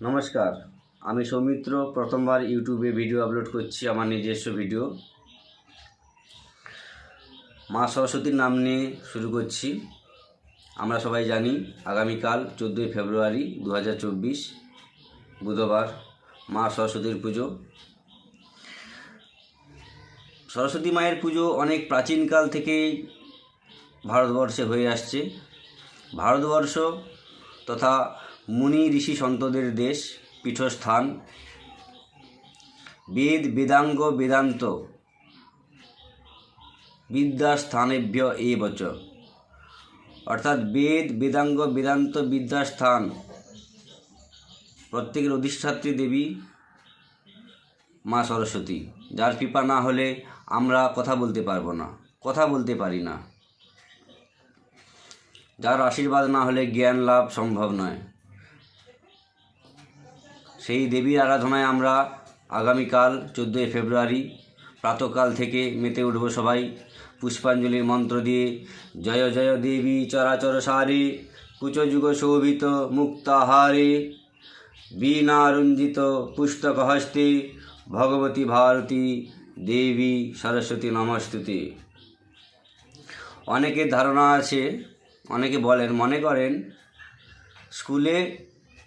নমস্কার। আমি সৌমিত্র, প্রথমবার ইউটিউবে ভিডিও আপলোড করছি আমার নিজস্ব ভিডিও। মা সরস্বতীর নাম নিয়ে শুরু করছি। আমরা সবাই জানি আগামীকাল চোদ্দোই ফেব্রুয়ারি দু হাজার চব্বিশ বুধবার মা সরস্বতীর পুজো। সরস্বতী মায়ের পুজো অনেক প্রাচীনকাল থেকেই ভারতবর্ষে হয়ে আসছে। ভারতবর্ষ তথা মুনি ঋষি সন্তদের দেশ, পীঠস্থান। বেদ বেদাঙ্গ বেদান্ত। বিদ্যাস্থানেভ্য এ বচ অর্থাৎ বেদ বেদাঙ্গ বেদান্ত বিদ্যাস্থান। প্রত্যেকের অধিষ্ঠাত্রী দেবী মা সরস্বতী। যার কৃপা না হলে আমরা কথা বলতে পারব না, কথা বলতে পারি না। যার আশীর্বাদ না হলে জ্ঞান লাভ সম্ভব নয়। সেই দেবীর আরাধনায় আমরা আগামীকাল চোদ্দোই ফেব্রুয়ারি প্রাতকাল থেকে মেতে উঠব সবাই। পুষ্পাঞ্জলির মন্ত্র দিয়ে জয় জয় দেবী চরাচর সারে কুচযুগ শোভিত মুক্তাহারে বীণারঞ্জিত পুস্তক হস্তে ভগবতী ভারতী দেবী সরস্বতী নমস্তুতি। অনেকের ধারণা আছে, অনেকে বলেন, মনে করেন, স্কুলে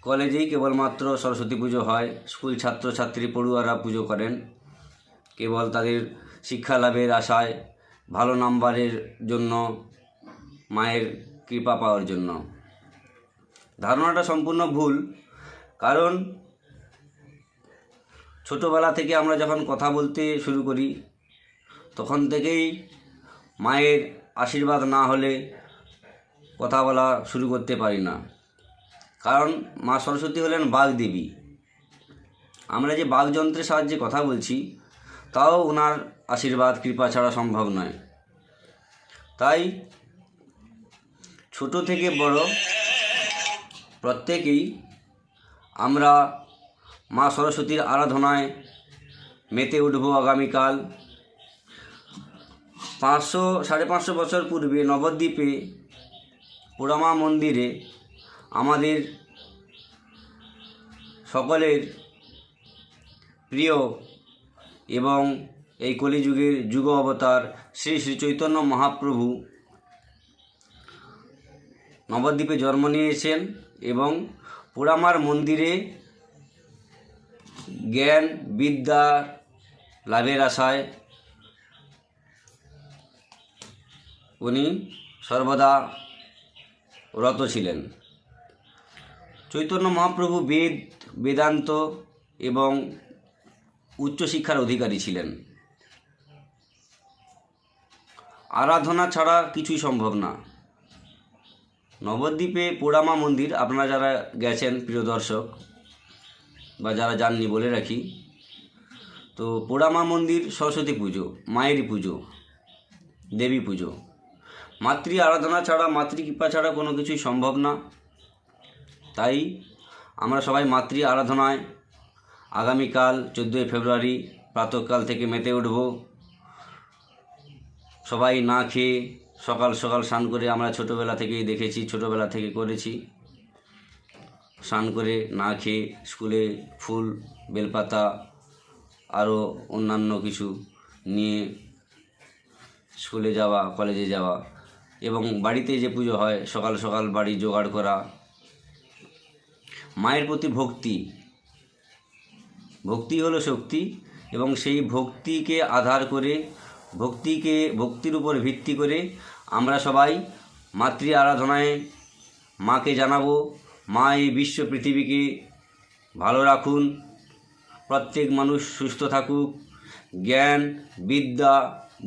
কলেজেই কেবলমাত্র সরস্বতী পুজো হয়। স্কুল ছাত্রছাত্রী পড়ুয়ারা পুজো করেন। কেবল তাদের শিক্ষা লাভের আশায়, ভালো নাম্বারের জন্য, মায়ের কৃপা পাওয়ার জন্য। ধারণাটা সম্পূর্ণ ভুল, কারণ ছোটোবেলা থেকে আমরা যখন কথা বলতে শুরু করি, তখন থেকেই মায়ের আশীর্বাদ না হলে কথা বলা শুরু করতে পারি না। কারণ মা সরস্বতী হলেন বাগদেবী আমরা যে বাগযন্ত্রের সাহায্যে কথা বলছি, তাও ওনার আশীর্বাদ, কৃপা ছাড়া সম্ভব নয়। তাই ছোট থেকে বড় প্রত্যেকেই আমরা মা সরস্বতীর আরাধনায় মেতে উঠব আগামীকাল। পাঁচশো, সাড়ে পাঁচশো বছর পূর্বে নবদ্বীপে পোড়ামা মন্দিরে আমাদের সকলের প্রিয় এবং এই কলিযুগের যুগ অবতার শ্রী শ্রী চৈতন্য মহাপ্রভু নবদ্বীপে জন্ম নিয়েছেন এবং পোড়ামার মন্দিরে জ্ঞান, বিদ্যা লাভের আশায় উনি সর্বদা রত ছিলেন। চৈতন্য মহাপ্রভু বেদ, বেদান্ত এবং উচ্চশিক্ষার অধিকারী ছিলেন। আরাধনা ছাড়া কিছুই সম্ভব না। নবদ্বীপে পোড়ামা মন্দির, আপনারা যারা গেছেন, প্রিয় দর্শক, বা যারা যাননি বলে রাখি, তো পোড়ামা মন্দির, সরস্বতী পুজো মায়েরই পুজো, দেবী পুজো। মাতৃ আরাধনা ছাড়া মাতৃকৃপা ছাড়া কোনো কিছুই সম্ভব না। তাই আমরা সবাই মাতৃ আরাধনায় আগামীকাল চোদ্দোই ফেব্রুয়ারি প্রাতকাল থেকে মেতে উঠব। সবাই না খেয়ে সকাল সকাল স্নান করে আমরা ছোটোবেলা থেকেই দেখেছি, ছোটোবেলা থেকে করেছি। স্নান করে না খেয়ে স্কুলে ফুল, বেলপাতা আরও অন্যান্য কিছু নিয়ে স্কুলে যাওয়া, কলেজে যাওয়া এবং বাড়িতে যে পুজো হয় সকাল সকাল বাড়ি জোগাড় করা মায়ের প্রতি ভক্তি। ভক্তি হলো শক্তি এবং সেই ভক্তিকে আধার করে, ভক্তিকে, ভক্তির উপর ভিত্তি করে আমরা সবাই মাতৃ আরাধনায় মাকে জানাব, মা এই বিশ্ব পৃথিবীকে ভালো রাখুন, প্রত্যেক মানুষ সুস্থ থাকুক, জ্ঞান, বিদ্যা,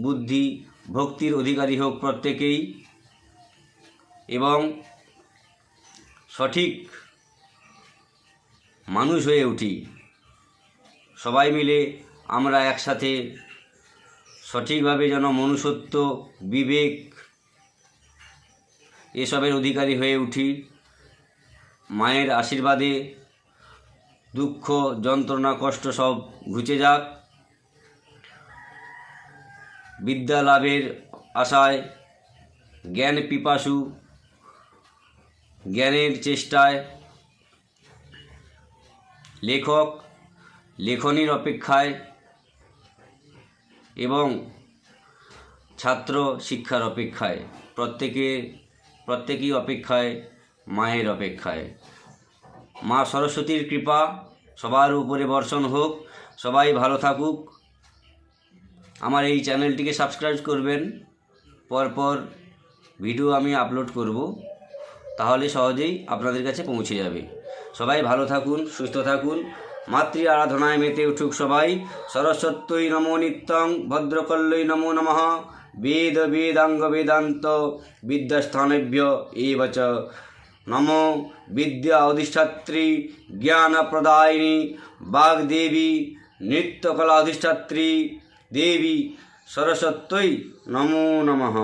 বুদ্ধি, ভক্তির অধিকারী হোক প্রত্যেকেই এবং সঠিক মানুষ হয়ে উঠি। সবাই মিলে আমরা একসাথে সঠিকভাবে যেন মনুষ্যত্ব, বিবেক এসবের অধিকারী হয়ে উঠি। মায়ের আশীর্বাদে দুঃখ, যন্ত্রণা, কষ্ট সব ঘুচে যাক। বিদ্যা লাভের আশায়, জ্ঞান পিপাসু, জ্ঞানের চেষ্টায় লেখক, লেখনীর অপেক্ষায় এবং ছাত্র শিক্ষার অপেক্ষায়, প্রত্যেকে, প্রত্যেকেই অপেক্ষায়, মায়ের অপেক্ষায়। মা সরস্বতীর কৃপা, সবার উপরে বর্ষণ হোক, সবাই ভালো থাকুক। আমার এই চ্যানেলটিকে সাবস্ক্রাইব করবেন। পরপর ভিডিও আমি আপলোড করব। তাহলে সহজেই আপনাদের কাছে পৌঁছে যাবে। সবাই ভালো থাকুন, সুস্থ থাকুন। মাতৃ আরাধনায় মেতে উঠুক সবাই। সরস্বত্যই নমো নিত্যং, ভদ্রকল্লই নমো নমঃ। বেদ, বেদাঙ্গ, বেদান্ত, বিদ্যাস্থানেভ্য এব চ নমো বিদ্যা অধিষ্ঠাত্রী জ্ঞানপ্রদায়িনী বাগদেবী নৃত্যকলা অধিষ্ঠাত্রী, দেবী। সরস্বত্যই নমো নমঃ।